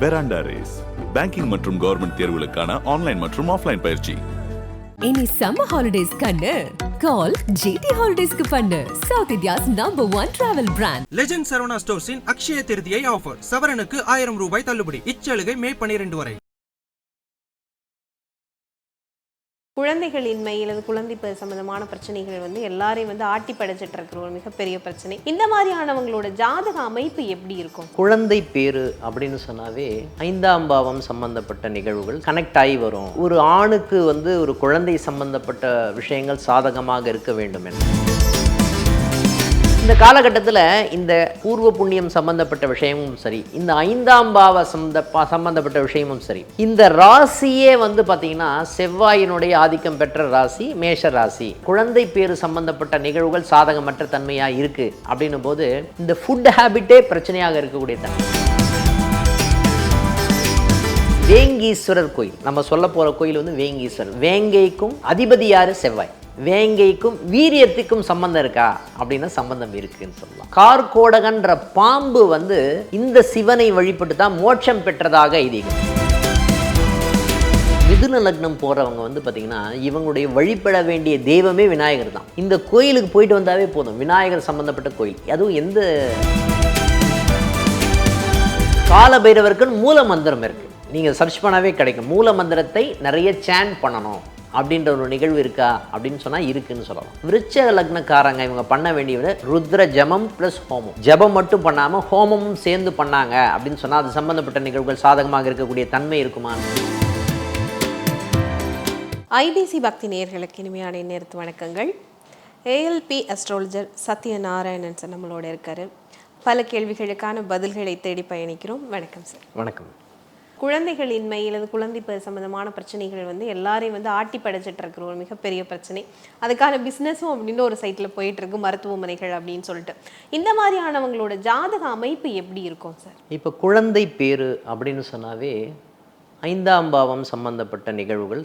பெராண்டா Race banking மற்றும் government தேர்வுகளுக்கான online மற்றும் ஆஃப்லைன் பயிற்சி. இனி சம்மர் ஹாலிடேஸ் கண்ணு. கால் ஜிடி ஹாலிடேஸ்க்கு பண்ணு. South India's number one travel brand legend Saravana ஸ்டோர்ஸின் Akshaya Tritiya offer சவரனுக்கு ஆயிரம் ரூபாய் தள்ளுபடி. இச்சலுகை மே பனிரெண்டு வரை. குழந்தைகளின்மை அல்லது குழந்தை சம்பந்தமான பிரச்சனைகள் வந்து எல்லாரையும் வந்து ஆட்டி படைச்சிட்டு இருக்கிற ஒரு மிகப்பெரிய பிரச்சனை. இந்த மாதிரியானவங்களோட ஜாதக அமைப்பு எப்படி இருக்கும்? குழந்தை பேரு அப்படின்னு சொன்னாவே ஐந்தாம் பாவம் சம்பந்தப்பட்ட நிகழ்வுகள் கனெக்ட் ஆகி வரும். ஒரு ஆணுக்கு வந்து ஒரு குழந்தை சம்பந்தப்பட்ட விஷயங்கள் சாதகமாக இருக்க வேண்டும் என்று இந்த காலகட்டத்தில் இந்த பூர்வ புண்ணியம் சம்பந்தப்பட்ட விஷயமும் சரி இந்த ஐந்தாம் பாவ சம்பந்த சம்பந்தப்பட்ட விஷயமும் சரி இந்த ராசியே வந்து பார்த்தீங்கன்னா செவ்வாயினுடைய ஆதிக்கம் பெற்ற ராசி மேஷ ராசி. குழந்தை பேரு சம்பந்தப்பட்ட நிகழ்வுகள் சாதகமற்ற தன்மையாக இருக்கு அப்படின்னும் போது இந்த ஃபுட் ஹேபிட்டே பிரச்சனையாக இருக்கக்கூடிய தன்மை. வேங்கீஸ்வரர் கோயில் நம்ம சொல்ல போகிற கோயில் வந்து வேங்கீஸ்வரர். வேங்கைக்கும் அதிபதியார் செவ்வாய். வேங்கைக்கும் வீரியத்துக்கும் சம்பந்தம் இருக்கா? அப்படின்னா சம்பந்தம் இருக்குன்னு சொல்லலாம். கார்கோடகன்ற பாம்பு வந்து இந்த சிவனை வழிபட்டு தான் மோட்சம் பெற்றதாக ஐதீகம். மிதுன லக்னம் போகிறவங்க வந்து பார்த்திங்கன்னா இவங்களுடைய வழிபட வேண்டிய தெய்வமே விநாயகர் தான். இந்த கோயிலுக்கு போயிட்டு வந்தாவே போதும். விநாயகர் சம்பந்தப்பட்ட கோயில். அதுவும் எந்த கால பைரவருக்குன்னு மூல மந்திரம் இருக்குது நீங்கள் சர்ச் பண்ணாவே கிடைக்கும். மூல மந்திரத்தை நிறைய சேன் பண்ணணும். அப்படின்ற ஒரு நிகழ்வு இருக்கா அப்படின்னு சொன்னா இருக்குன்னு சொல்லலாம். விருச்ச லக்னக்காரங்க இவங்க பண்ண வேண்டியது ருத்ர ஜபம் ப்ளஸ் ஹோமம். ஜபம் மட்டும் பண்ணாம ஹோமமும் சேர்ந்து பண்ணாங்க அப்படின்னு சொன்னா அது சம்பந்தப்பட்ட நிகழ்வுகள் சாதகமாக இருக்கக்கூடிய தன்மை இருக்குமா? ஐபிசி பக்தி நேயர்களுக்கு இனிமையான நேரத்து வணக்கங்கள். ஏஎல்பி அஸ்ட்ராலஜர் சத்யநாராயணன் சார் நம்மளோட இருக்காரு. பல கேள்விகளுக்கான பதில்களை தேடி பயணிக்கிறோம். வணக்கம் சார். வணக்கம். குழந்தைகளின்மை அல்லது குழந்தை சம்மந்தமான பிரச்சனைகள் வந்து எல்லாரையும் வந்து ஆட்டி படைச்சிட்டு இருக்கிற ஒரு மிகப்பெரிய பிரச்சனை. அதுக்கான பிஸ்னஸும் அப்படின்னு ஒரு சைட்டில் போயிட்டுருக்கு மருத்துவமனைகள் அப்படின்னு சொல்லிட்டு. இந்த மாதிரியானவங்களோட ஜாதக அமைப்பு எப்படி இருக்கும் சார் இப்போ குழந்தை பேரு அப்படின்னு சொன்னாவே ஐந்தாம் பாவம் சம்பந்தப்பட்ட நிகழ்வுகள்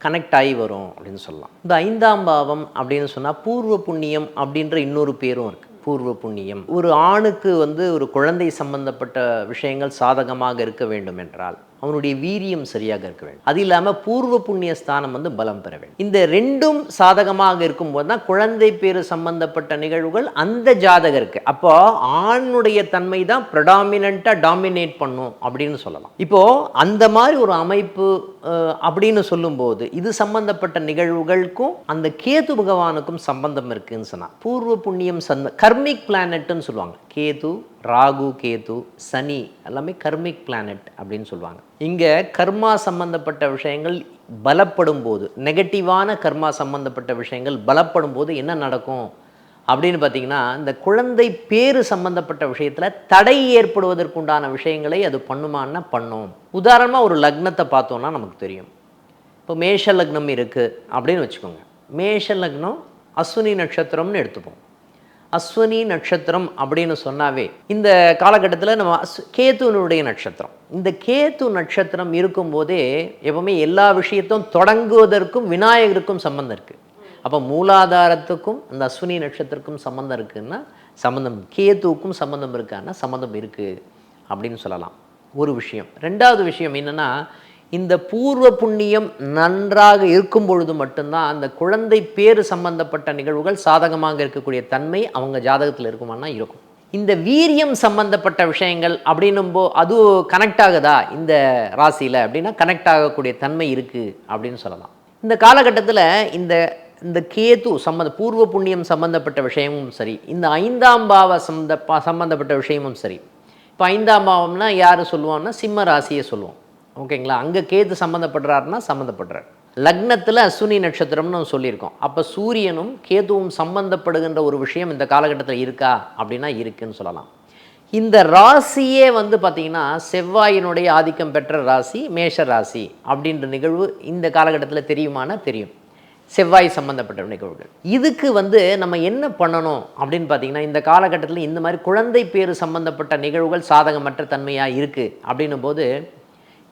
கனெக்ட் ஆகி வரும் அப்படின்னு சொல்லலாம். இந்த ஐந்தாம் பாவம் அப்படின்னு சொன்னால் பூர்வ புண்ணியம் அப்படின்ற இன்னொரு பேரும் இருக்குது பூர்வ புண்ணியம். ஒரு ஆணுக்கு வந்து ஒரு குழந்தை சம்பந்தப்பட்ட விஷயங்கள் சாதகமாக இருக்க வேண்டும் என்றால் அவனுடைய வீரியம் சரியாக இருக்க வேண்டும். அது இல்லாமல் பூர்வ புண்ணிய ஸ்தானம் வந்து பலம் பெற வேண்டும். இந்த ரெண்டும் சாதகமாக இருக்கும்போது தான் குழந்தை பேரு சம்பந்தப்பட்ட நிகழ்வுகள் அந்த ஜாதகருக்கு அப்போ ஆணுடைய தன்மை தான் ப்ரடாமினண்ட்டாக டாமினேட் பண்ணும் அப்படின்னு சொல்லலாம். இப்போ அந்த மாதிரி ஒரு அமைப்பு அப்படின்னு சொல்லும்போது இது சம்பந்தப்பட்ட நிகழ்வுகளுக்கும் அந்த கேது பகவானுக்கும் சம்பந்தம் இருக்குன்னு சொன்னா பூர்வ புண்ணியம் சந்த கர்மிக் பிளானட்னு சொல்லுவாங்க. கேது ராகு கேது சனி எல்லாமே கர்மிக் பிளானட் அப்படின்னு சொல்லுவாங்க. இங்கே கர்மா சம்பந்தப்பட்ட விஷயங்கள் பலப்படும் போது நெகட்டிவான கர்மா சம்பந்தப்பட்ட விஷயங்கள் பலப்படும் போது என்ன நடக்கும்? அப்படின்னு பார்த்தீங்கன்னா இந்த குழந்தை பேரு சம்பந்தப்பட்ட விஷயத்தில் தடை ஏற்படுவதற்குண்டான விஷயங்களை அது பண்ணுமான்னா பண்ணும். உதாரணமாக ஒரு லக்னத்தை பார்த்தோன்னா நமக்கு தெரியும். இப்போ மேஷ லக்னம் இருக்குது அப்படின்னு வச்சுக்கோங்க. மேஷ லக்னம் அஸ்வினி நட்சத்திரம்னு எடுத்துப்போம். அஸ்வினி நட்சத்திரம் அப்படின்னு சொன்னாவே இந்த காலகட்டத்தில் நம்ம அஸ் கேத்துனுடைய நட்சத்திரம். இந்த கேத்து நட்சத்திரம் இருக்கும்போதே எப்பவுமே எல்லா விஷயத்தும் தொடங்குவதற்கும் விநாயகருக்கும் சம்பந்தம் இருக்குது அப்போ மூலாதாரத்துக்கும் அந்த அஸ்வினி நட்சத்திரக்கும் சம்மந்தம் இருக்குதுன்னா சம்மந்தம் கேத்துவுக்கும் சம்மந்தம் இருக்கான்னா சம்மந்தம் இருக்குது அப்படின்னு சொல்லலாம். ஒரு விஷயம். ரெண்டாவது விஷயம் என்னென்னா இந்த பூர்வ புண்ணியம் நன்றாக இருக்கும் பொழுது மட்டும்தான் அந்த குழந்தை பேர் சம்பந்தப்பட்ட நிகழ்வுகள் சாதகமாக இருக்கக்கூடிய தன்மை அவங்க ஜாதகத்தில் இருக்குமானா இருக்கும். இந்த வீரியம் சம்பந்தப்பட்ட விஷயங்கள் அப்படின்னும்போ அது கனெக்ட் ஆகுதா? இந்த ராசியில் அப்படின்னா கனெக்ட் ஆகக்கூடிய தன்மை இருக்குது அப்படின்னு சொல்லலாம். இந்த காலகட்டத்தில் இந்த இந்த கேது சம்மந்த பூர்வ புண்ணியம் சம்பந்தப்பட்ட விஷயமும் சரி இந்த ஐந்தாம் பாவ சம்பந்த சம்பந்தப்பட்ட விஷயமும் சரி. இப்போ ஐந்தாம் பாவம்னா யார் சொல்லுவோம்னா சிம்ம ராசியை சொல்லுவோம். ஓகேங்களா? அங்கே கேது சம்மந்தப்படுறாருன்னா சம்மந்தப்படுறார் லக்னத்தில் அஸ்வினி நட்சத்திரம்னு நம்ம சொல்லியிருக்கோம். அப்போ சூரியனும் கேதுவும் சம்பந்தப்படுகின்ற ஒரு விஷயம் இந்த காலகட்டத்தில் இருக்கா? அப்படின்னா இருக்குன்னு சொல்லலாம். இந்த ராசியே வந்து பார்த்தீங்கன்னா செவ்வாயினுடைய ஆதிக்கம் பெற்ற ராசி மேஷ ராசி அப்படின்ற நிகழ்வு இந்த காலகட்டத்தில் தெரியுமானா தெரியும். செவ்வாய் சம்பந்தப்பட்ட நிகழ்வுகள். இதுக்கு வந்து நம்ம என்ன பண்ணணும் அப்படின்னு பார்த்தீங்கன்னா இந்த காலகட்டத்தில் இந்த மாதிரி குழந்தை பேரு சம்பந்தப்பட்ட நிகழ்வுகள் சாதகமற்ற தன்மையாக இருக்குது அப்படின்னும் போது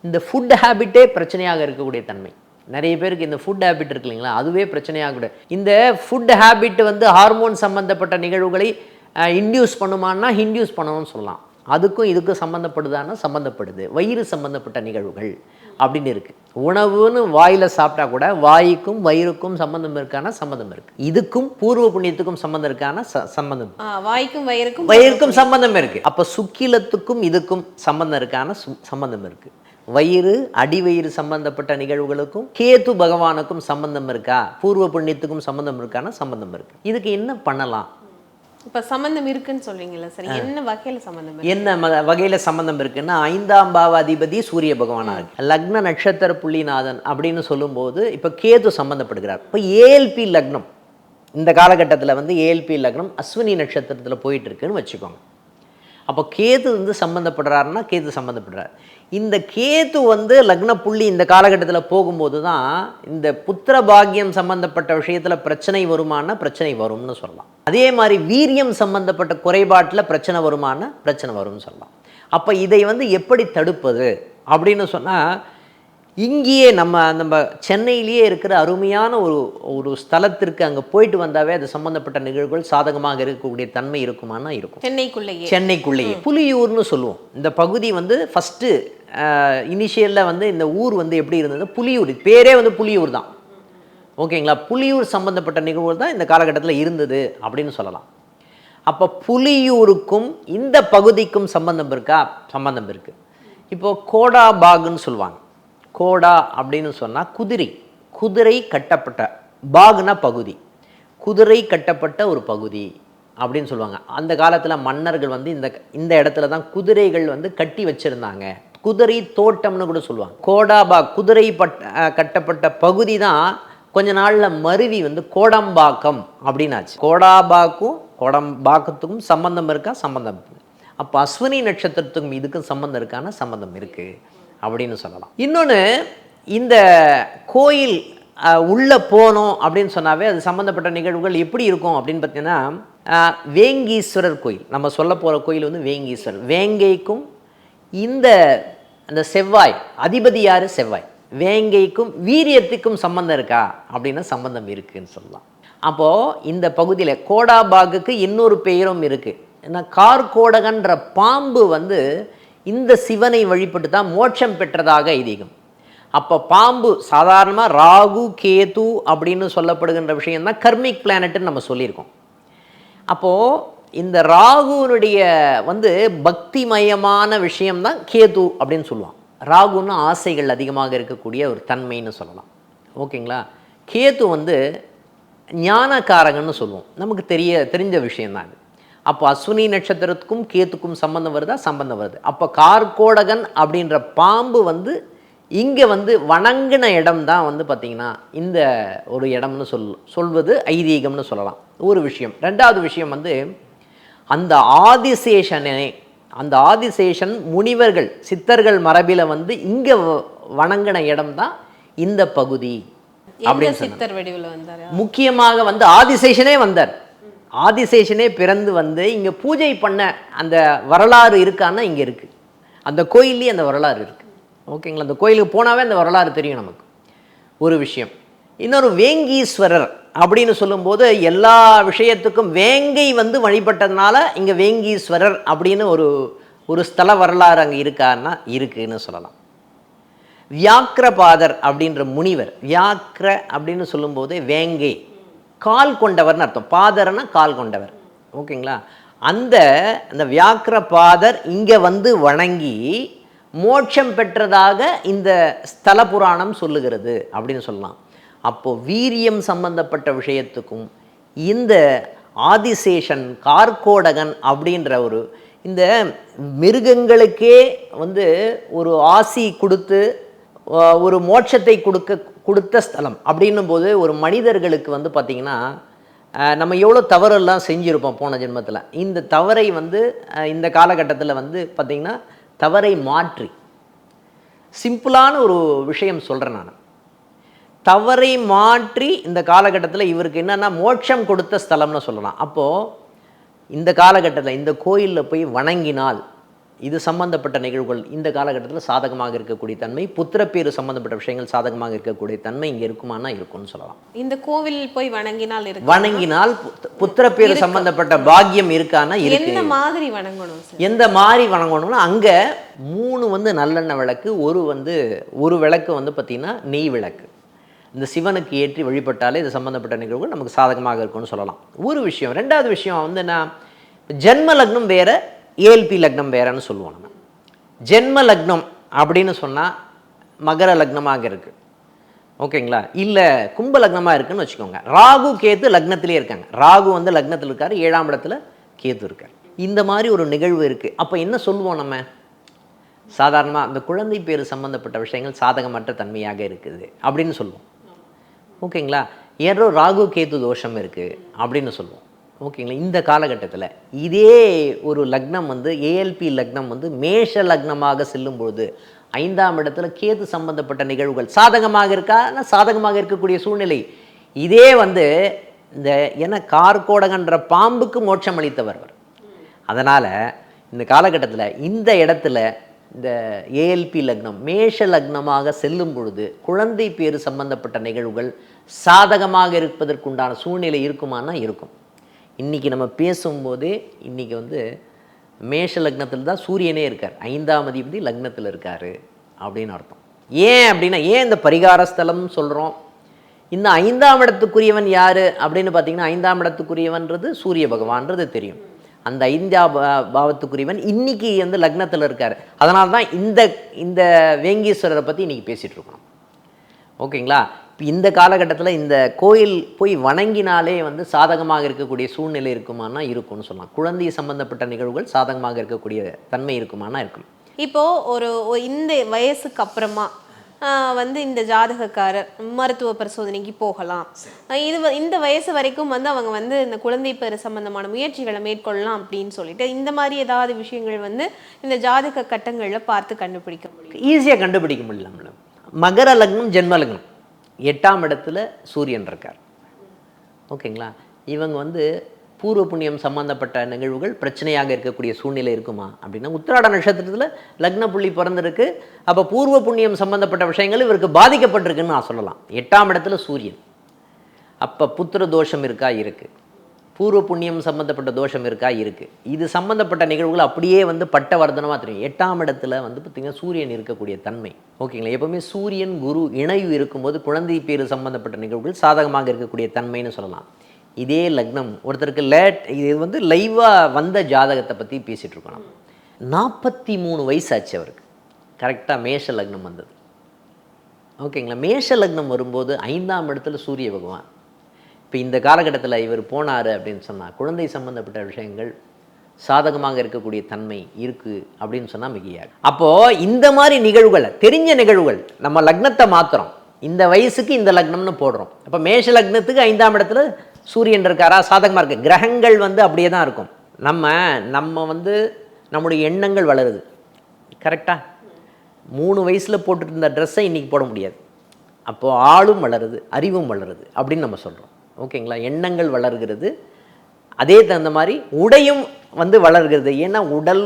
இந்த ஃபுட் ஹேபிட்டே பிரச்சனையாக இருக்கக்கூடிய தன்மை. நிறைய பேருக்கு இந்த ஃபுட் ஹேபிட் இருக்கு இல்லைங்களா? அதுவே பிரச்சனையாக கூட இந்த ஃபுட் ஹேபிட் வந்து ஹார்மோன் சம்பந்தப்பட்ட நிகழ்வுகளை இன்டியூஸ் பண்ணுமான்னா இன்டியூஸ் பண்ணணும்னு சொல்லலாம். அதுக்கும் இதுக்கும் சம்மந்தப்படுதான்னா சம்மந்தப்படுது வயிறு சம்மந்தப்பட்ட நிகழ்வுகள் அப்படின்னு இருக்கு. உணவுன்னு வாயில சாப்பிட்டா கூட வாய்க்கும் வயிறுக்கும் சம்பந்தம் இருக்கான சம்மந்தம் இருக்கு. இதுக்கும் பூர்வ புண்ணியத்துக்கும் சம்பந்தம் இருக்கான ச- சம்பந்தம் ஆ, வாய்க்கும் வயிறுக்கும் வயிறுக்கும் சம்பந்தம் இருக்கு. அப்ப சுக்கிலத்துக்கும் இதுக்கும் சம்பந்தம் இருக்கான சு- சம்பந்தம் இருக்கு. வயிறு அடிவயிறு சம்பந்தப்பட்ட நிகழ்வுகளுக்கும் கேது பகவானுக்கும் சம்பந்தம் இருக்கா? பூர்வ புண்ணியத்துக்கும் சம்பந்தம் இருக்கான? சம்பந்தம் இருக்கு. இதுக்கு என்ன பண்ணலாம்? இப்ப சம்பந்தம் இருக்குன்னு சொல்றீங்கல்ல சரி என்ன வகையில சம்பந்தம் என்ன வகையில சம்பந்தம் இருக்குன்னா ஐந்தாம் பாவ அதிபதி சூரிய பகவானா இருக்கு லக்ன நட்சத்திர புள்ளிநாதன் அப்படின்னு சொல்லும்போது இப்ப கேது சம்பந்தப்படுகிறார். இப்போ ஏஎல்பி லக்னம் இந்த காலகட்டத்துல வந்து ஏஎல்பி லக்னம் அஸ்வினி நட்சத்திரத்துல போயிட்டு இருக்குன்னு வச்சுக்கோங்க. அப்போ கேது வந்து சம்மந்தப்படுறாருன்னா கேது சம்மந்தப்படுறார் இந்த கேது வந்து லக்ன புள்ளி இந்த காலகட்டத்தில் போகும்போது தான் இந்த புத்திர பாக்கியம் சம்பந்தப்பட்ட விஷயத்தில் பிரச்சனை வருமானா பிரச்சனை வரும்னு சொல்லலாம். அதே மாதிரி வீரியம் சம்பந்தப்பட்ட குறைபாட்டில் பிரச்சனை வருமானா பிரச்சனை வரும்னு சொல்லலாம். அப்போ இதை வந்து எப்படி தடுப்பது அப்படின்னு சொன்னால் இங்கேயே நம்ம நம்ம சென்னையிலேயே இருக்கிற அருமையான ஒரு ஒரு ஸ்தலத்திற்கு அங்கே போயிட்டு வந்தாவே அது சம்பந்தப்பட்ட நிகழ்வுகள் சாதகமாக இருக்கக்கூடிய தன்மை இருக்குமானா இருக்கும். சென்னைக்குள்ளேயே. சென்னைக்குள்ளேயே. புலியூர்னு சொல்லுவோம். இந்த பகுதி வந்து ஃபஸ்ட்டு இனிஷியலில் வந்து இந்த ஊர் வந்து எப்படி இருந்தது? புலியூர். பேரே வந்து புலியூர் தான். ஓகேங்களா? புலியூர் சம்மந்தப்பட்ட நிகழ்வு தான் இந்த காலகட்டத்தில் இருந்தது அப்படின்னு சொல்லலாம். அப்போ புலியூருக்கும் இந்த பகுதிக்கும் சம்பந்தம் இருக்கா? சம்பந்தம் இருக்குது இப்போது கோடா பாகுன்னு சொல்லுவாங்க. கோடா அப்படின்னு சொன்னால் குதிரை. குதிரை கட்டப்பட்ட பாகுனா பகுதி. குதிரை கட்டப்பட்ட ஒரு பகுதி அப்படின்னு சொல்லுவாங்க. அந்த காலத்தில் மன்னர்கள் வந்து இந்த இந்த இடத்துல தான் குதிரைகள் வந்து கட்டி வச்சிருந்தாங்க. குதிரை தோட்டம்னு கூட சொல்லுவாங்க. கோடாபா குதிரை பட் கட்டப்பட்ட பகுதி தான் கொஞ்ச நாளில் மருவி வந்து கோடம்பாக்கம் அப்படின்னாச்சு. கோடாபாக்கும் கோடம்பாக்கத்துக்கும் சம்பந்தம் இருக்கா? சம்பந்தம் அப்போ அஸ்வினி நட்சத்திரத்துக்கும் இதுக்கும் சம்பந்தம் இருக்கான சம்பந்தம் இருக்குது அப்படின்னு சொல்லலாம். இன்னொன்று இந்த கோயில் உள்ளே போனோம் அப்படின்னு சொன்னாவே அது சம்மந்தப்பட்ட நிகழ்வுகள் எப்படி இருக்கும் அப்படின்னு பார்த்தீங்கன்னா வேங்கீஸ்வரர் கோயில். நம்ம சொல்ல போகிற கோயில் வந்து வேங்கீஸ்வரர். வேங்கைக்கும் இந்த அந்த செவ்வாய் அதிபதி யார்? செவ்வாய். வேங்கைக்கும் வீரியத்துக்கும் சம்பந்தம் இருக்கா? அப்படின்னா சம்பந்தம் இருக்குன்னு சொல்லலாம். அப்போது இந்த பகுதியில் கோடாபாகுக்கு இன்னொரு பெயரும் இருக்குது ஏன்னா கார்கோடகன்ற பாம்பு வந்து இந்த சிவனை வழிபட்டு தான் மோட்சம் பெற்றதாக ஐதீகம். அப்போ பாம்பு சாதாரணமாக ராகு கேது அப்படின்னு சொல்லப்படுகின்ற விஷயம் தான் கர்மிக் பிளானட்னு நம்ம சொல்லியிருக்கோம். அப்போது இந்த ராகுனுடைய வந்து பக்திமயமான விஷயம்தான் கேது அப்படின்னு சொல்லுவான். ராகுன்னு ஆசைகள் அதிகமாக இருக்கக்கூடிய ஒரு தன்மைன்னு சொல்லலாம். ஓகேங்களா? கேது வந்து ஞானக்காரகன்னு சொல்லுவோம். நமக்கு தெரிய தெரிஞ்ச விஷயம்தான் அப்போ அஸ்வினி நட்சத்திரத்துக்கும் கேத்துக்கும் சம்பந்தம் வருதா? சம்பந்தம் வருது. அப்போ கார்கோடகன் அப்படின்ற பாம்பு வந்து இங்கே வந்து வணங்கின இடம் தான் வந்து பார்த்திங்கன்னா இந்த ஒரு இடம்னு சொல் சொல்வது ஐதீகம்னு சொல்லலாம். ஒரு விஷயம். ரெண்டாவது விஷயம் வந்து அந்த ஆதிசேஷனே அந்த ஆதிசேஷன் முனிவர்கள் சித்தர்கள் மரபில் வந்து இங்கே வணங்கின இடம் தான் இந்த பகுதி அப்படின்னு சொன்னாங்க. சித்தர் வடிவுல வந்தாரு? முக்கியமாக வந்து ஆதிசேஷனே வந்தார். ஆதிசேஷனே பிறந்து வந்து இங்கே பூஜை பண்ண அந்த வரலாறு இருக்கான்னா இங்கே இருக்குது அந்த கோயில்லேயே அந்த வரலாறு இருக்குது ஓகேங்களா? அந்த கோயிலுக்கு போனாவே அந்த வரலாறு தெரியும் நமக்கு. ஒரு விஷயம். இன்னொரு வேங்கீஸ்வரர் அப்படின்னு சொல்லும்போது எல்லா விஷயத்துக்கும் வேங்கை வந்து வழிபட்டதுனால இங்கே வேங்கீஸ்வரர் அப்படின்னு ஒரு ஒரு ஸ்தல வரலாறு அங்கே இருக்கான்னா இருக்குன்னு சொல்லலாம். வியாக்கிரபாதர் அப்படின்ற முனிவர் வியாக்கிர அப்படின்னு சொல்லும்போது வேங்கை கால் கொண்டவர்னு அர்த்தம். பாதர்னா கால் கொண்டவர். ஓகேங்களா? அந்த அந்த வியாக்கிரபாதர் இங்கே வந்து வணங்கி மோட்சம் பெற்றதாக இந்த ஸ்தல புராணம் சொல்லுகிறது அப்படின்னு சொல்லலாம். அப்போது வீரியம் சம்பந்தப்பட்ட விஷயத்துக்கும் இந்த ஆதிசேஷன் கார்கோடகன் அப்படின்ற ஒரு இந்த மிருகங்களுக்கே வந்து ஒரு ஆசி கொடுத்து ஒரு மோட்சத்தை கொடுக்க கொடுத்த ஸ்தலம் அப்படின்னும் போது ஒரு மனிதர்களுக்கு வந்து பார்த்திங்கன்னா நம்ம எவ்வளோ தவறெல்லாம் செஞ்சுருப்போம் போன ஜென்மத்தில். இந்த தவறை வந்து இந்த காலகட்டத்தில் வந்து பார்த்திங்கன்னா தவறை மாற்றி. சிம்பிளான ஒரு விஷயம் சொல்கிறேன் நான். தவறை மாற்றி இந்த காலகட்டத்தில் இவருக்கு என்னன்னா மோட்சம் கொடுத்த ஸ்தலம்னு சொல்லலாம். அப்போது இந்த காலகட்டத்தில் இந்த கோயிலில் போய் வணங்கினால் இது சம்பந்தப்பட்ட நிகழ்வுகள் இந்த காலகட்டத்தில் சாதகமாக இருக்கக்கூடிய தன்மை புத்திரப்பேறு சம்பந்தப்பட்ட விஷயங்கள் சாதகமாக இருக்கக்கூடிய தன்மை இங்கே இருக்குமானா இருக்கும்னு சொல்லலாம். இந்த கோவில் போய் வணங்கினால் இருக்கு? வணங்கினால் புத்த- புத்திரப்பேறு சம்பந்தப்பட்ட பாக்கியம் இருக்கானா? இருக்கு. என்ன மாதிரி வணங்கணும் எந்த மாதிரி வணங்கணும்னா அங்கே மூணு வந்து நல்லெண்ணெய் விளக்கு ஒரு வந்து ஒரு விளக்கு வந்து பார்த்திங்கன்னா நெய் விளக்கு. இந்த சிவனுக்கு ஏற்றி வழிபட்டாலே இது சம்மந்தப்பட்ட நிகழ்வுகள் நமக்கு சாதகமாக இருக்கும்னு சொல்லலாம். ஒரு விஷயம் ரெண்டாவது விஷயம் வந்து என்ன? ஜென்ம லக்னம் வேற ஏஎல்பி லக்னம் வேறன்னு சொல்லுவோம் நம்ம. ஜென்ம லக்னம் அப்படின்னு சொன்னால் மகர லக்னமாக இருக்குது ஓகேங்களா? இல்லை கும்ப லக்னமாக இருக்குன்னு வச்சுக்கோங்க. ராகு கேத்து லக்னத்திலே இருக்காங்க. ராகு வந்து லக்னத்தில் இருக்காரு ஏழாம் இடத்துல கேத்து இருக்கார். இந்த மாதிரி ஒரு நிகழ்வு இருக்குது அப்போ என்ன சொல்லுவோம் நம்ம? சாதாரணமாக அந்த குழந்தை பேர் சம்பந்தப்பட்ட விஷயங்கள் சாதகமற்ற தன்மையாக இருக்குது அப்படின்னு சொல்லுவோம். ஓகேங்களா? ஏதோ ராகு கேத்து தோஷம் இருக்குது அப்படின்னு சொல்லுவோம். ஓகேங்களா? இந்த காலகட்டத்தில் இதே ஒரு லக்னம் வந்து ஏஎல்பி லக்னம் வந்து மேஷ லக்னமாக செல்லும்பொழுது ஐந்தாம் இடத்துல கேது சம்பந்தப்பட்ட நிகழ்வுகள் சாதகமாக இருக்கா? சாதகமாக இருக்கக்கூடிய சூழ்நிலை? இதே வந்து இந்த என்ன கார்கோடகன்ற பாம்புக்கு மோட்சம் அளித்தவர் அவர். அதனால் இந்த காலகட்டத்தில் இந்த இடத்துல இந்த ஏஎல்பி லக்னம் மேஷ லக்னமாக செல்லும் பொழுது குழந்தை பேறு சம்பந்தப்பட்ட நிகழ்வுகள் சாதகமாக இருப்பதற்குண்டான சூழ்நிலை இருக்குமானா இருக்கும். இன்றைக்கி நம்ம பேசும்போதே இன்றைக்கி வந்து மேஷ லக்னத்தில் தான் சூரியனே இருக்கார். ஐந்தாம் அதிபதி லக்னத்தில் இருக்கார் அப்படின்னு அர்த்தம். ஏன் அப்படின்னா ஏன் இந்த பரிகார ஸ்தலம் சொல்கிறோம் இந்த ஐந்தாம் இடத்துக்குரியவன் யார் அப்படின்னு பார்த்தீங்கன்னா ஐந்தாம் இடத்துக்குரியவன்றது சூரிய பகவான்றது தெரியும். அந்த ஐந்தியா பா- பாவத்துக்குரியவன் இன்னைக்கு வந்து லக்னத்தில் இருக்கார். அதனால தான் இந்த இந்த வேங்கீஸ்வரரை பற்றி இன்னைக்கு பேசிகிட்டு இருக்கணும். ஓகேங்களா? இப்போ இந்த காலகட்டத்தில் இந்த கோயில் போய் வணங்கினாலே வந்து சாதகமாக இருக்கக்கூடிய சூழ்நிலை இருக்குமானா இருக்கும்னு சொல்லலாம். குழந்தை சம்பந்தப்பட்ட நிகழ்வுகள் சாதகமாக இருக்கக்கூடிய தன்மை இருக்குமானா இருக்கும். இப்போ ஒரு இந்த வயசுக்கு அப்புறமா வந்து இந்த ஜாதகக்காரர் மருத்துவ பரிசோதனைக்கு போகலாம். இது வ- இந்த வயசு வரைக்கும் வந்து அவங்க வந்து இந்த குழந்தை பெரு சம்பந்தமான முயற்சிகளை மேற்கொள்ளலாம் அப்படின்னு சொல்லிட்டு இந்த மாதிரி ஏதாவது விஷயங்கள் வந்து இந்த ஜாதக கட்டங்களில் பார்த்து கண்டுபிடிக்க முடியும். ஈஸியாக கண்டுபிடிக்க முடியல மேடம் மகர லக்னம் ஜென்ம லக்னம். எட்டாம் இடத்துல சூரியன் இருக்கார். ஓகேங்களா? இவங்க வந்து பூர்வ புண்ணியம் சம்பந்தப்பட்ட நிகழ்வுகள் பிரச்சனையாக இருக்கக்கூடிய சூழ்நிலை இருக்குமா? அப்படின்னா உத்திராட நட்சத்திரத்தில் லக்ன புள்ளி பிறந்திருக்கு. அப்போ பூர்வ புண்ணியம் சம்பந்தப்பட்ட விஷயங்கள் இவருக்கு பாதிக்கப்பட்டிருக்குன்னு நான் சொல்லலாம். எட்டாம் இடத்துல சூரியன். அப்போ புத்திர தோஷம் இருக்கா? இருக்குது பூர்வ புண்ணியம் சம்மந்தப்பட்ட தோஷம் இருக்கா? இருக்குது இது சம்மந்தப்பட்ட நிகழ்வுகள் அப்படியே வந்து பட்ட வர்த்தனமாக தெரியும். எட்டாம் இடத்துல வந்து பார்த்திங்கன்னா சூரியன் இருக்கக்கூடிய தன்மை. ஓகேங்களா? எப்பவுமே சூரியன் குரு இணைவு இருக்கும்போது குழந்தை பேரு சம்மந்தப்பட்ட நிகழ்வுகள் சாதகமாக இருக்கக்கூடிய தன்மைன்னு சொல்லலாம். இதே லக்னம். ஒருத்தருக்கு லேட் இது வந்து லைவாக வந்த ஜாதகத்தை பற்றி பேசிகிட்டு இருக்கோம் நம்ம நாற்பத்தி மூணு வயசு ஆச்சு அவருக்கு. கரெக்டாக மேஷ லக்னம் வந்தது. ஓகேங்களா? மேஷ லக்னம் வரும்போது ஐந்தாம் இடத்துல சூரிய பகவான். இப்போ இந்த காலகட்டத்தில் இவர் போனார் அப்படின்னு சொன்னால் குழந்தை சம்பந்தப்பட்ட விஷயங்கள் சாதகமாக இருக்கக்கூடிய தன்மை இருக்குது அப்படின்னு சொன்னால் மிகையாது. அப்போது இந்த மாதிரி நிகழ்வுகளை தெரிஞ்ச நிகழ்வுகள் நம்ம லக்னத்தை மாற்றுறோம் இந்த வயசுக்கு இந்த லக்னம்னு போடுறோம். அப்போ மேஷ லக்னத்துக்கு ஐந்தாம் இடத்துல சூரியன் இருக்காரா? சாதகமாக இருக்குது கிரகங்கள் வந்து அப்படியே தான் இருக்கும். நம்ம நம்ம வந்து நம்முடைய எண்ணங்கள் வளருது. கரெக்டாக மூணு வயசில் போட்டுட்டு இருந்த ட்ரெஸ்ஸை இன்றைக்கி போட முடியாது. அப்போது ஆளும் வளருது அறிவும் வளருது அப்படின்னு நம்ம சொல்கிறோம் ஓகேங்களா? எண்ணங்கள் வளர்கிறது. அதே தகுந்த மாதிரி உடையும் வந்து வளர்கிறது. ஏன்னா உடல்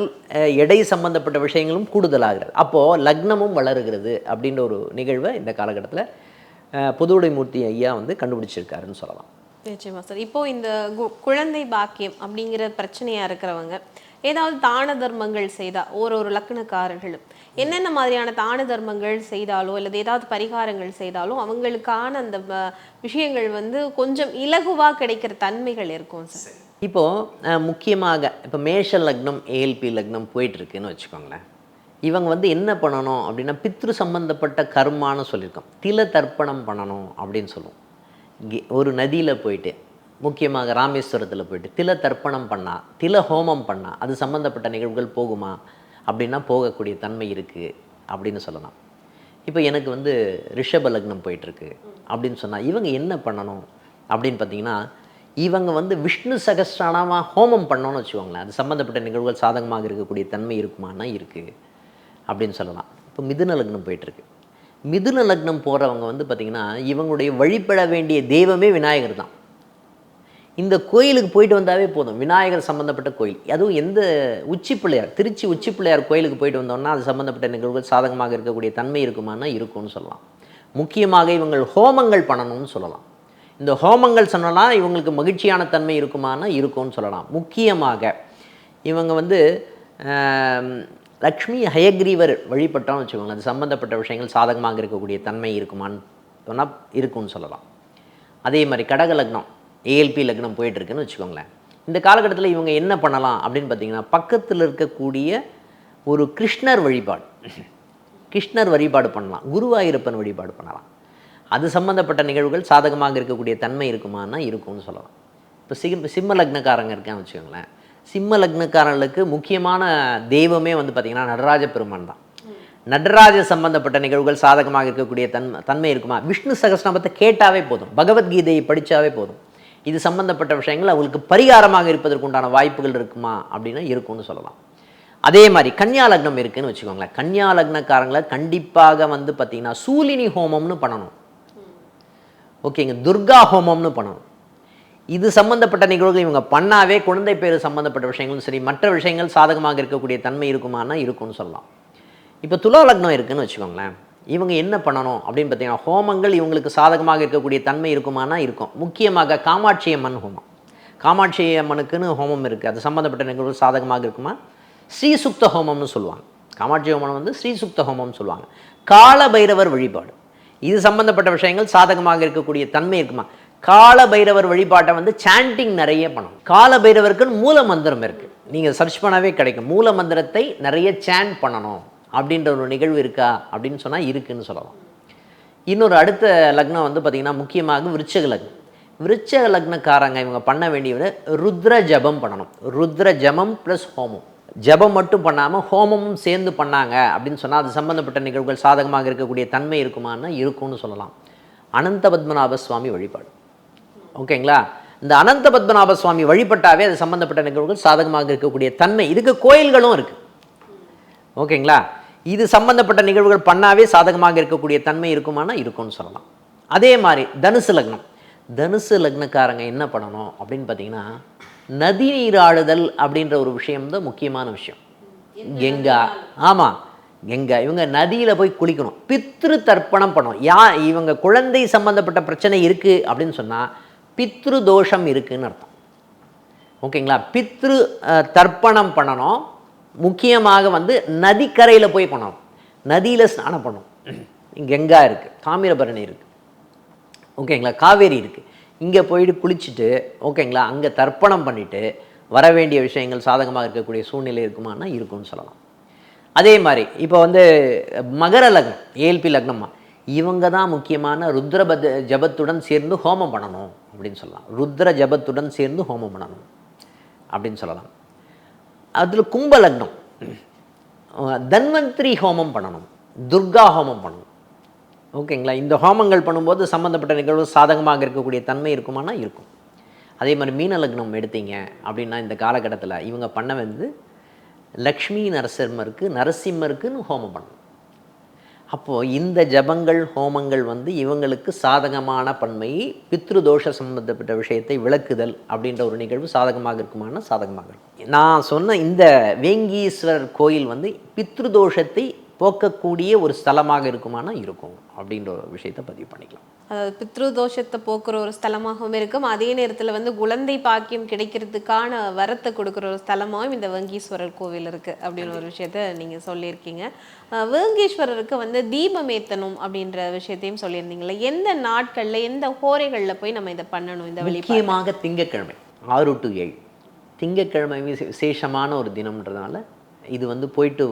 எடை சம்பந்தப்பட்ட விஷயங்களும் கூடுதலாகிறது. அப்போது லக்னமும் வளருகிறது அப்படின்ற ஒரு நிகழ்வை இந்த காலகட்டத்தில் புதுவுடைமூர்த்தி ஐயா வந்து கண்டுபிடிச்சிருக்காருன்னு சொல்லலாம். நிச்சயமா சார். இப்போ இந்த கு- குழந்தை பாக்கியம் அப்படிங்கிற பிரச்சனையா இருக்கிறவங்க ஏதாவது தான தர்மங்கள் செய்தா ஒரு ஒரு லக்னக்காரர்களும் என்னென்ன மாதிரியான தான தர்மங்கள் செய்தாலோ அல்லது ஏதாவது பரிகாரங்கள் செய்தாலும் அவங்களுக்கான அந்த விஷயங்கள் வந்து கொஞ்சம் இலகுவா கிடைக்கிற தன்மைகள் இருக்கும் சார். இப்போது முக்கியமாக இப்போ மேஷ லக்னம் ஏஎல்பி லக்னம் போயிட்டுருக்குன்னு வச்சுக்கோங்களேன். இவங்க வந்து என்ன பண்ணணும் அப்படின்னா பித்ரு சம்பந்தப்பட்ட கர்மான்னு சொல்லியிருக்கோம். தில தர்ப்பணம் பண்ணணும் அப்படின்னு சொல்லுவோம். ஒரு நதியில் போயிட்டு முக்கியமாக ராமேஸ்வரத்தில் போயிட்டு தில தர்ப்பணம் பண்ணா தில ஹோமம் பண்ணா அது சம்மந்தப்பட்ட நிகழ்வுகள் போகுமா? அப்படின்னா போகக்கூடிய தன்மை இருக்குது அப்படின்னு சொல்லலாம். இப்போ எனக்கு வந்து ரிஷப லக்னம் போயிட்டுருக்கு அப்படின்னு சொன்னால் இவங்க என்ன பண்ணணும்? அப்படின்னு பார்த்தீங்கன்னா இவங்க வந்து விஷ்ணு சகஸ்ரானமாக ஹோமம் பண்ணோன்னு வச்சுக்கோங்களேன் அது சம்மந்தப்பட்ட நிகழ்வுகள் சாதகமாக இருக்கக்கூடிய தன்மை இருக்குமானா இருக்குது அப்படின்னு சொல்லலாம். இப்போ மிதுன லக்னம் போயிட்டுருக்கு. மிதுன லக்னம் போகிறவங்க வந்து பார்த்திங்கன்னா இவங்களுடைய வழிபட வேண்டிய தெய்வமே விநாயகர் தான். இந்த கோயிலுக்கு போயிட்டு வந்தாவே போதும். விநாயகர் சம்மந்தப்பட்ட கோயில். அதுவும் எந்த உச்சி பிள்ளையார் திருச்சி உச்சி பிள்ளையார் கோயிலுக்கு போயிட்டு வந்தோம்னா அது சம்மந்தப்பட்ட நிகழ்வுகள் சாதகமாக இருக்கக்கூடிய தன்மை இருக்குமானா இருக்கும்னு சொல்லலாம். முக்கியமாக இவங்கள் ஹோமங்கள் பண்ணணும்னு சொல்லலாம். இந்த ஹோமங்கள் சொன்னலாம் இவங்களுக்கு மகிழ்ச்சியான தன்மை இருக்குமானா இருக்கும்னு சொல்லலாம். முக்கியமாக இவங்க வந்து லக்ஷ்மி ஹயக்ரீவர் வழிபட்டோம்னு வச்சுக்கோங்களேன். அது சம்மந்தப்பட்ட விஷயங்கள் சாதகமாக இருக்கக்கூடிய தன்மை இருக்குமான்னு சொன்னால் இருக்கும்னு சொல்லலாம். அதே மாதிரி கடக லக்னம் ஏஎல்பி லக்னம் போயிட்டுருக்குன்னு வச்சுக்கோங்களேன். இந்த காலகட்டத்தில் இவங்க என்ன பண்ணலாம் அப்படின்னு பார்த்தீங்கன்னா பக்கத்தில் இருக்கக்கூடிய ஒரு கிருஷ்ணர் வழிபாடு. கிருஷ்ணர் வழிபாடு பண்ணலாம். குருவாயூரப்பன் வழிபாடு பண்ணலாம். அது சம்மந்தப்பட்ட நிகழ்வுகள் சாதகமாக இருக்கக்கூடிய தன்மை இருக்குமானா இருக்கும்னு சொல்லலாம். இப்போ சிம் சிம்ம லக்னக்காரங்க இருக்கான்னு வச்சுக்கோங்களேன். சிம்ம லக்னக்காரங்களுக்கு முக்கியமான தெய்வமே வந்து பார்த்திங்கன்னா நடராஜ பெருமான் தான். நடராஜ சம்பந்தப்பட்ட நிகழ்வுகள் சாதகமாக இருக்கக்கூடிய தன் தன்மை இருக்குமா? விஷ்ணு சகஸ்நாமத்தை கேட்டாவே போதும். பகவத்கீதையை படித்தாவே போதும். இது சம்பந்தப்பட்ட விஷயங்கள் அவங்களுக்கு பரிகாரமாக இருப்பதற்குண்டான வாய்ப்புகள் இருக்குமா? அப்படின்னா இருக்கும்னு சொல்லலாம். அதே மாதிரி கன்னியா லக்னம் இருக்குன்னு வச்சுக்கோங்களேன். கன்னியா லக்னக்காரங்களை கண்டிப்பாக வந்து பார்த்திங்கன்னா சூலினி ஹோமம்னு பண்ணணும். ஓகேங்க. துர்கா ஹோமம்னு பண்ணணும். இது சம்பந்தப்பட்ட நிகழ்வுகள் இவங்க பண்ணாவே குழந்தை பேர் சம்பந்தப்பட்ட விஷயங்களும் சரி மற்ற விஷயங்கள் சாதகமாக இருக்கக்கூடிய தன்மை இருக்குமானா இருக்கும்னு சொல்லலாம். இப்போ துலா லக்னம் இருக்குதுன்னு வச்சுக்கோங்களேன் இவங்க என்ன பண்ணணும் அப்படின்னு பார்த்தீங்கன்னா ஹோமங்கள் இவங்களுக்கு சாதகமாக இருக்கக்கூடிய தன்மை இருக்குமானா இருக்கும். முக்கியமாக காமாட்சி அம்மன் ஹோமம். காமாட்சி அம்மனுக்குன்னு ஹோமம் இருக்குது அது சம்மந்தப்பட்ட நிகழ்வுகள் சாதகமாக இருக்குமா? ஸ்ரீசுக்த ஹோமம்னு சொல்லுவாங்க. காமாட்சி ஹோமம் வந்து ஸ்ரீசுக்த ஹோமம்னு சொல்லுவாங்க. கால பைரவர் வழிபாடு. இது சம்பந்தப்பட்ட விஷயங்கள் சாதகமாக இருக்கக்கூடிய தன்மை இருக்குமா? கால பைரவர் வழிபாட்டை வந்து சாண்டிங் நிறைய பண்ணும். கால பைரவருக்குன்னு மூல மந்திரம் இருக்குது நீங்கள் சர்ச் பண்ணாவே கிடைக்கும். மூல மந்திரத்தை நிறைய சாண்ட் பண்ணணும் அப்படின்ற ஒரு நிகழ்வு இருக்கா அப்படின்னு சொன்னால் இருக்குன்னு சொல்லலாம். இன்னொரு அடுத்த லக்னம் வந்து பார்த்திங்கன்னா முக்கியமாக விருச்சக லக்னம். விருச்சக லக்னக்காரங்க இவங்க பண்ண வேண்டியது ருத்ர ஜபம் பண்ணணும். ருத்ர ஜபம் ப்ளஸ் ஹோமம். ஜபம் மட்டும் பண்ணாமல் ஹோமமும் சேர்ந்து பண்ணாங்க அப்படின்னு சொன்னால் அது சம்பந்தப்பட்ட நிகழ்வுகள் சாதகமாக இருக்கக்கூடிய தன்மை இருக்குமான்னு இருக்கும்னு சொல்லலாம். அனந்த பத்மநாப சுவாமி வழிபாடு. ஓகேங்களா? இந்த அனந்த பத்மநாப சுவாமி வழிபட்டாவே அது சம்பந்தப்பட்ட நிகழ்வுகள் சாதகமாக இருக்கக்கூடிய தன்மை. இதுக்கு கோயில்களும் இருக்குது ஓகேங்களா? இது சம்பந்தப்பட்ட நிகழ்வுகள் பண்ணாவே சாதகமாக இருக்கக்கூடிய தன்மை இருக்குமானா? இருக்கும்னு சொல்லலாம். அதே மாதிரி தனுசு லக்னம். தனுசு லக்னக்காரங்க என்ன பண்ணணும் அப்படின்னு பார்த்தீங்கன்னா நதி நீராடுதல் அப்படின்ற ஒரு விஷயம் தான் முக்கியமான விஷயம். கெங்கா. ஆமாம் கெங்கா. இவங்க நதியில் போய் குளிக்கணும். பித்ரு தர்ப்பணம் பண்ணணும். யா இவங்க குழந்தை சம்பந்தப்பட்ட பிரச்சனை இருக்குது அப்படின்னு சொன்னால் பித்ரு தோஷம் இருக்குன்னு அர்த்தம். ஓகேங்களா? பித்ரு தர்ப்பணம் பண்ணணும். முக்கியமாக வந்து நதிக்கரையில் போய் பண்ணணும். நதியில் ஸ்நானம் பண்ணணும். கங்கா இருக்குது தாமிரபரணி இருக்குது ஓகேங்களா? காவேரி இருக்குது இங்கே போயிட்டு குளிச்சுட்டு ஓகேங்களா? அங்கே தர்ப்பணம் பண்ணிவிட்டு வர வேண்டிய விஷயங்கள் சாதகமாக இருக்கக்கூடிய சூழ்நிலை இருக்குமானா இருக்கும்னு சொல்லலாம். அதே மாதிரி இப்போ வந்து மகர லக்னம் ஏஎல்பி லக்னமாக இவங்க தான் முக்கியமான ருத்ரபத ஜபத்துடன் சேர்ந்து ஹோமம் பண்ணணும் அப்படின்னு சொல்லலாம். ருத்ர ஜபத்துடன் சேர்ந்து ஹோமம் பண்ணணும் அப்படின்னு சொல்லலாம். அதில் கும்பலக்னம் தன்வந்திரி ஹோமம் பண்ணணும். துர்கா ஹோமம் பண்ணணும். ஓகேங்களா இந்த ஹோமங்கள் பண்ணும்போது சம்மந்தப்பட்ட நிகழ்வு சாதகமாக இருக்கக்கூடிய தன்மை இருக்குமானா இருக்கும். அதே மாதிரி மீன லக்னம் எடுத்தீங்க அப்படின்னா இந்த காலகட்டத்தில் இவங்க பண்ண வந்து லக்ஷ்மி நரசிம்மருக்கு நரசிம்மருக்குன்னு ஹோமம் பண்ணணும். அப்போது இந்த ஜபங்கள் ஹோமங்கள் வந்து இவங்களுக்கு சாதகமான பன்மையை பித்ருதோஷ சம்பந்தப்பட்ட விஷயத்தை விளக்குதல் அப்படின்ற ஒரு நிகழ்வு சாதகமாக இருக்குமானா சாதகமாக இருக்கும். நான் சொன்ன இந்த வேங்கீஸ்வரர் கோயில் வந்து பித்ருதோஷத்தை போக்கக்கூடிய ஒரு ஸ்தலமாக இருக்குமானா இருக்கும் அப்படின்ற ஒரு விஷயத்தை பதிவு பண்ணிக்கலாம். அதாவது பித்ரு தோஷத்தை போக்குற ஒரு ஸ்தலமாகவும் இருக்கும். அதே நேரத்தில் வந்து குழந்தை பாக்கியம் கிடைக்கிறதுக்கான வரத்தை கொடுக்குற ஒரு ஸ்தலமாகவும் இந்த வேங்கீஸ்வரர் கோவில் இருக்கு அப்படின்னு ஒரு விஷயத்த நீங்க சொல்லியிருக்கீங்க. வேங்கீஸ்வரருக்கு வந்து தீபம் ஏத்தணும் அப்படின்ற விஷயத்தையும் சொல்லியிருந்தீங்களே எந்த நாட்கள்ல எந்த ஹோரைகள்ல போய் நம்ம இதை பண்ணணும் இந்த வழிபாடு முக்கியமாக திங்கட்கிழமை ஆறு டு ஏழு. திங்கட்கிழமை விசே- விசேஷமான ஒரு தினம்ன்றதுனால இது வந்து போயிட்டு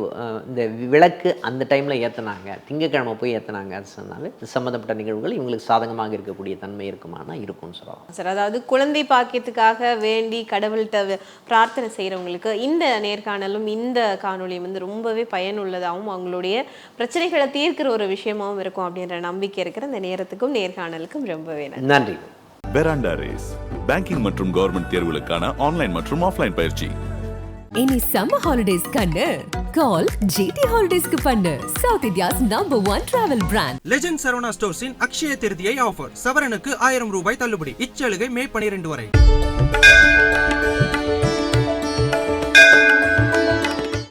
இந்த விளக்கு அந்த டைமில் ஏற்றுனாங்க திங்கட்கிழமை போய் ஏற்றுனாங்க அது சொன்னாலே இது சம்மந்தப்பட்ட நிகழ்வுகள் இவங்களுக்கு சாதகமாக இருக்கக்கூடிய தன்மை இருக்குமானா இருக்கும்னு சொல்லலாம். சார் அதாவது குழந்தை பாக்கியத்துக்காக வேண்டி கடவுள்கிட்ட பிரார்த்தனை செய்கிறவங்களுக்கு இந்த நேர்காணலும் இந்த காணொளியும் வந்து ரொம்பவே பயனுள்ளதாகவும் அவங்களுடைய பிரச்சனைகளை தீர்க்கிற ஒரு விஷயமாவும் இருக்கும் அப்படின்ற நம்பிக்கை இருக்கிற இந்த நேரத்துக்கும் நேர்காணலுக்கும் ரொம்பவே நன்றி. நன்றி பெராண்டா ரேஸ் பேங்கிங் மற்றும் கவர்மெண்ட் தேர்வுகளுக்கான ஆன்லைன் மற்றும் ஆஃப்லைன் பயிற்சி. இனி சம்மர் ஹாலிடேஸ் கண்ணு. கால் ஜிடி ஹாலிடேஸ்க்கு பண்ணு. South India's number one travel brand legend Saravana ஸ்டோர்ஸின் Akshaya Tritiya offer சவரனுக்கு ஆயிரம் ரூபாய் தள்ளுபடி. இச்சலுகை மே பனிரெண்டு வரை.